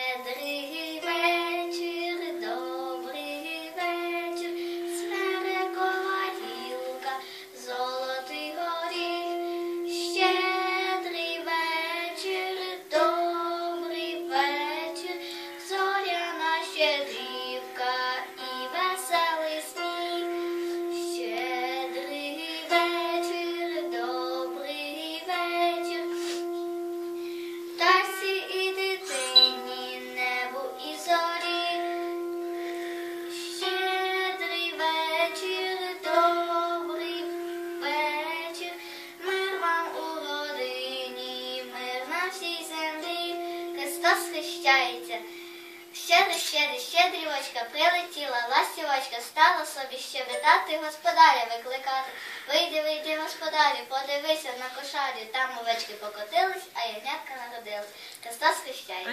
Adri всій землі, Христос хрещається. Щедрий, щедрий, щедрівочка прилетіла, ластівочка стала собі щебетати, господаря викликати. Вийди, вийди, господарю, подивися на кошарі, там овечки покотились, а ягнятка народилась. Христос хрещається.